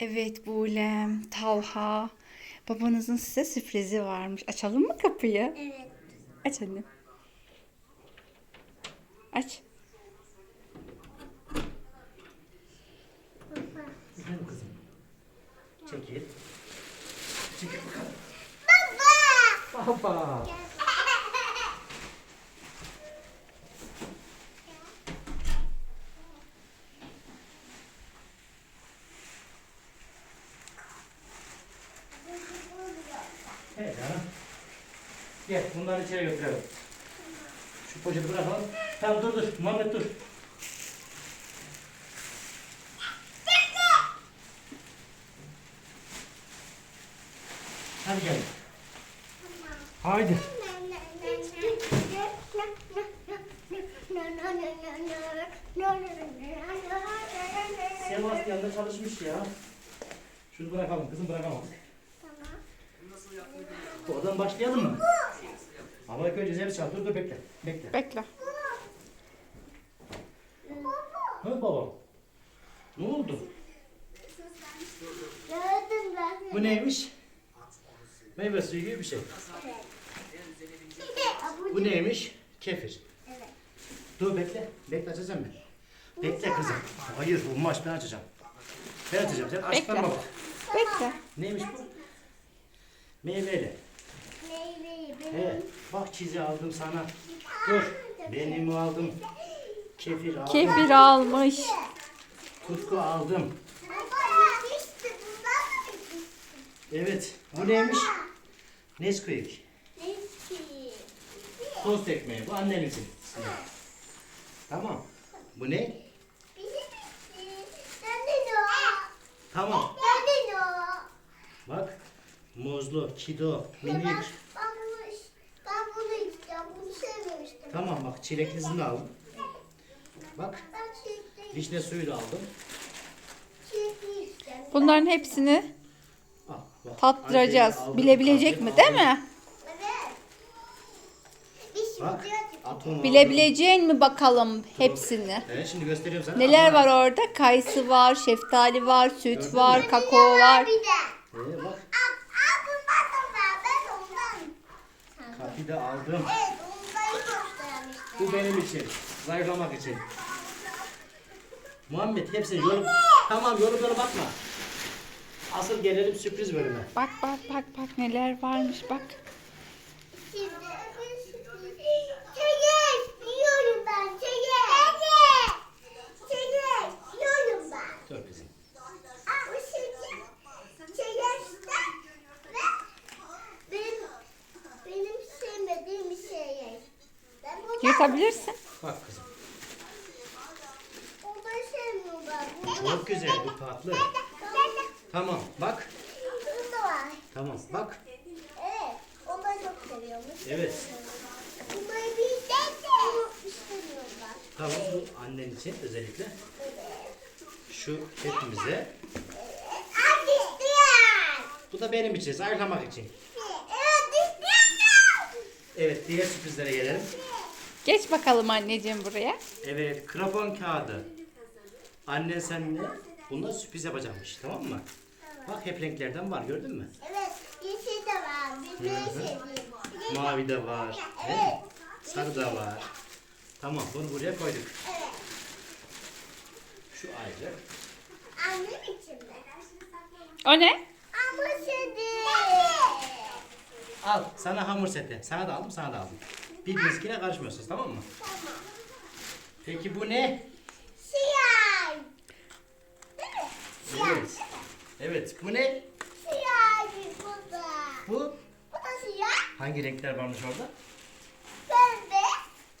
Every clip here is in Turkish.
Evet Bulem, Talha. Babanızın size sürprizi varmış. Açalım mı kapıyı? Evet. Aç annem. Aç. Efendim kızım. Çekil. Çekil bakalım. Baba. Baba. Evet Gel bunları içeri götürelim. Şu poşeti bırakalım. Tamam dur dur. Muhammed dur. Hadi gel. Haydi. Sebastian'da çalışmış ya. Şunu bırakalım kızım bırakalım. Oradan başlayalım mı? Ama ilk önce zeri çal. Dur dur bekle. Bekle. Bekle. Ha baba? Ne oldu? Gördüm ben. Bu neymiş? Meyve suyu gibi bir şey. Bu neymiş? Kefir. Evet. Dur bekle. Bekle açacağım ben. Bekle kızım. Hayır bu maç ben açacağım. Ben açacağım. Sen aç bana bak. Bekle. Neymiş bu? Meyveli. He. Bak çizi aldım sana. Dur. Benim aldım. Kefir aldım. Kefir almış. Tutku aldım. Evet. Bu neymiş? Nesquik. Tost ekmeği. Bu annenin için. Tamam. Bu ne? Tamam. Bak. Muzlu, kido, minik. ben bunu, ben bunu içeceğim. Bunu sevmemiştim. Tamam bak çileklisini de aldım. Bak vişne suyu da aldım. Bunların hepsini Al, bak. tattıracağız. Aldım, Bilebilecek mi değil aldım. mi? Bak. diyor ki. Atom Bilebileceğin mi bakalım hepsini? Evet şimdi gösteriyorum sana. Neler var orada? Kayısı var, şeftali var, süt Gördün var, kakao var. Bir de. Ee, bak Al, al bundan da. Ben ondan. kafi de aldım. Bu benim için. Zayıflamak için. Muhammed hepsini yorum... Tamam yorum yorum bakma. Asıl gelelim sürpriz bölüme. Bak bak bak bak neler varmış bak. Şimdi çeyrek yiyorum ben çeyrek. Çeyrek. Çeyrek yiyorum ben. Dur kızım. Aa, bu çeyrek. Çeyrekten ve benim benim sevmediğim bir çeyrek. Yutabilirsin. Bak kızım. Bunu Çok güzel bu tatlı. Tamam bak. Tamam bak. Evet. Onları çok seviyormuş. Evet. Bunları bir de istemiyorum ben. Tamam bu annen için özellikle. Şu hepimize. Bu da benim için zayıflamak için. Evet diğer sürprizlere gelelim. Geç bakalım anneciğim buraya. Evet krapon kağıdı. Annen seninle bundan sürpriz yapacakmış tamam mı? Bak hep renklerden var gördün mü? Evet yeşil de var. Bir de Hı hı. sevdiğim. Mavi de var. değil mi? Sarı da var. Tamam bunu buraya koyduk. Evet. Şu ayrı. Annem için mi? O ne? Ama şimdi. Al sana hamur seti. Sana da aldım sana da aldım. Birbirinizkine karışmıyorsunuz tamam mı? Tamam. Peki bu ne? Siyah. Değil mi? Siyah. Evet. Evet bu ne? Siyah bu da. Bu Bu da siyah. hangi renkler varmış orada? Pembe.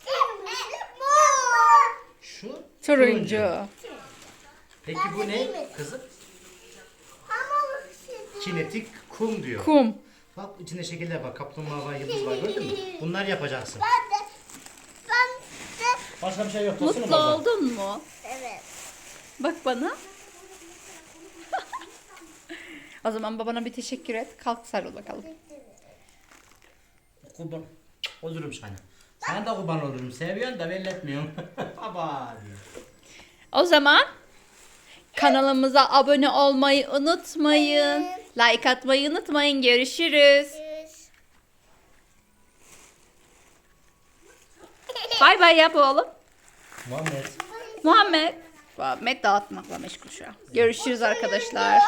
Kırmızı. Mor. Şu Turuncu. Peki bu ne kızım? Kinetik kum diyor. Kum. Bak içinde şekiller var. Kaplumbağa var, yıldız var gördün mü? Bunlar yapacaksın. Ben de. Ben de. Başka bir şey yok. Mutlu orada. oldun mu? Evet. Bak bana. o zaman babana bir teşekkür et. Kalk sarıl bakalım. Kurban olurum sana. Sana da kurban olurum. Seviyorsun da belli etmiyorsun. Baba diyor. O zaman Kanalımıza abone olmayı unutmayın. Like atmayı unutmayın. Görüşürüz. Bay bay yap oğlum. Muhammed. Muhammed. Muhammed dağıtmakla meşgul şu an. Görüşürüz arkadaşlar.